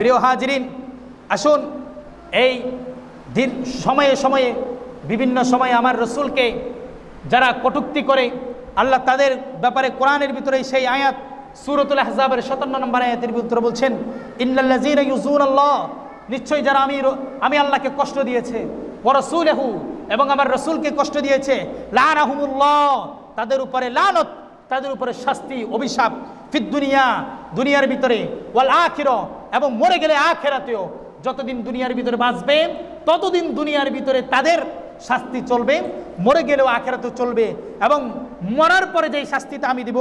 প্রিয় হাজরিন, আসুন এই দিন সময়ে সময়ে, বিভিন্ন সময়ে আমার রসুলকে যারা কটুক্তি করে, আল্লাহ তাদের ব্যাপারে কোরআনের ভিতরে সেই আয়াত, সুরতুল আহজাবের সাতান্ন নম্বর আয়াতের ভিতরে বলছেন আল্লাহ নিশ্চয়ই যারা আমি আমি আল্লাহকে কষ্ট দিয়েছে ওরসুলেহু এবং আমার রসুলকে কষ্ট দিয়েছে, লানাহুমুল্লাহ, তাদের উপরে লানত, তাদের উপরে শাস্তি, অভিশাপ, ফিদ দুনিয়া, দুনিয়ার ভিতরে, ওয়াল আখির এবং মরে গেলে আখেরাতেও যতদিন দুনিয়ার ভিতরে বাঁচবে, ততদিন দুনিয়ার ভিতরে তাদের শাস্তি চলবে, মরে গেলেও আখেরাতে চলবে এবং মরার পরে যেই শাস্তিটা আমি দিব,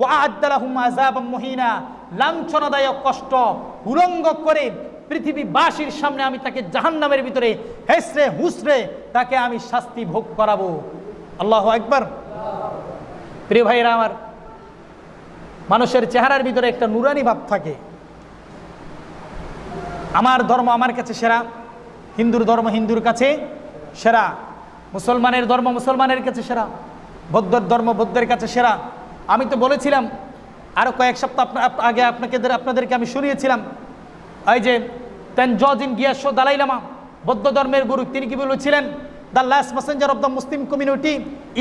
ওয়া আদালাহুম আযাবাম মুহিনা, লাঞ্ছনাদায়ক কষ্ট, উলঙ্গ করে পৃথিবীবাসীর সামনে আমি তাকে জাহান্নামের ভিতরে হেসরে হুসরে তাকে আমি শাস্তি ভোগ করাবো। আল্লাহ একবার প্রিয় ভাইরা আমার, মানুষের চেহারার ভিতরে একটা নুরানি ভাব থাকে। আমার ধর্ম আমার কাছে সেরা। হিন্দুর ধর্ম হিন্দুর কাছে সেরা। মুসলমানের ধর্ম মুসলমানের কাছে সেরা। বৌদ্ধর ধর্ম বৌদ্ধের কাছে সেরা। আমি তো বলেছিলাম আরও কয়েক সপ্তাহ আগে আপনাকে আপনাদেরকে আমি শুনিয়েছিলাম। এই যে, তেন জজিন গিয়াসো দালাই লামা বৌদ্ধ ধর্মের গুরু, তিনি কি বলেছিলেন? The last messenger of the Muslim community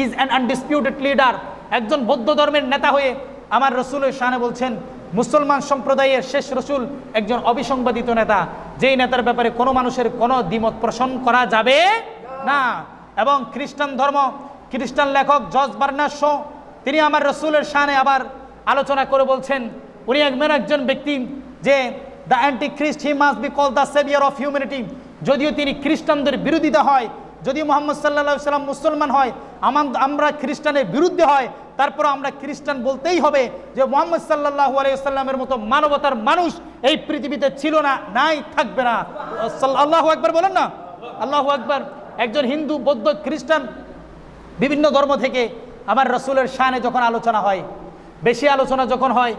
is an undisputed leader. একজন বৌদ্ধ ধর্মের নেতা হয়ে আমার রসুলের শানে বলছেন মুসলমান সম্প্রদায়ের শেষ রসুল একজন অবিসংবাদিত নেতা। যেই নেতার ব্যাপারে কোনো মানুষের কোনো দ্বিমত পোষণ করা যাবে না। এবং খ্রিস্টান ধর্ম, খ্রিস্টান লেখক জর্জ বার্নাস তিনি আমার রসুলের শানে আবার আলোচনা করে বলছেন, উনি একজন একজন ব্যক্তি যে the antichrist he must be call the saviour of humanity. যদিও তিনি খ্রিস্টানদের বিরোধিতা হয়, যদি মোহাম্মদ সাল্লা সাল্লাম মুসলমান হয় আমরা খ্রিস্টানের বিরুদ্ধে হয় তারপর আমরা খ্রিস্টান বলতেই হবে যে মোহাম্মদ সাল্লাহু আলাইসাল্লামের মতো মানবতার মানুষ এই পৃথিবীতে ছিল না, নাই, থাকবে না। আল্লাহ একবার বলেন না? আল্লাহ একবার একজন হিন্দু, বৌদ্ধ, খ্রিস্টান বিভিন্ন ধর্ম থেকে আমার রসুলের শানে যখন আলোচনা হয়, বেশি আলোচনা যখন হয়,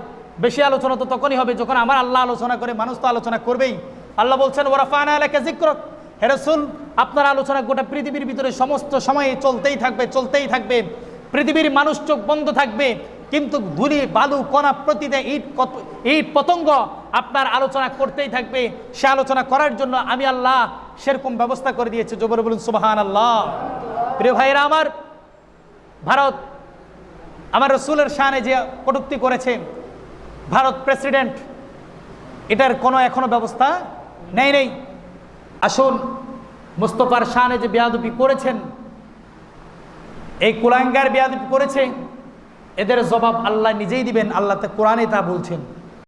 বেশি আলোচনা তো তখনই হবে যখন আমার আল্লাহ আলোচনা করে, মানুষ তো আলোচনা করবেই। আল্লাহ বলছেন ওরাফানা আলাকে জিক্রক হে রসুল, আপনার আলোচনা গোটা পৃথিবীর ভিতরে সমস্ত সময়ে চলতেই থাকবে চলতেই থাকবে। পৃথিবীর মানুষ চোখ বন্ধ থাকবে, কিন্তু ধুলি, বালু, কণা প্রতিটা ইট কত- ইট পতঙ্গ আপনার আলোচনা করতেই থাকবে। সে আলোচনা করার জন্য আমি আল্লাহ সেরকম ব্যবস্থা করে দিয়েছে। জবর বলুন সুবাহান আল্লাহ প্রিয় ভাইরা আমার ভারত, আমার রসুলের শানে যে কটুক্তি করেছে, ভারত প্রেসিডেন্ট, এটার কোনো এখনও ব্যবস্থা নেই নেই। আসুন, মুস্তফার শানে যে বেয়াদুপি করেছেন এই কুলাঙ্গার বিয়াদ করেছে? এদের জবাব আল্লাহ নিজেই দিবেন আল্লাহ তা কোরআনে তা বলছেন।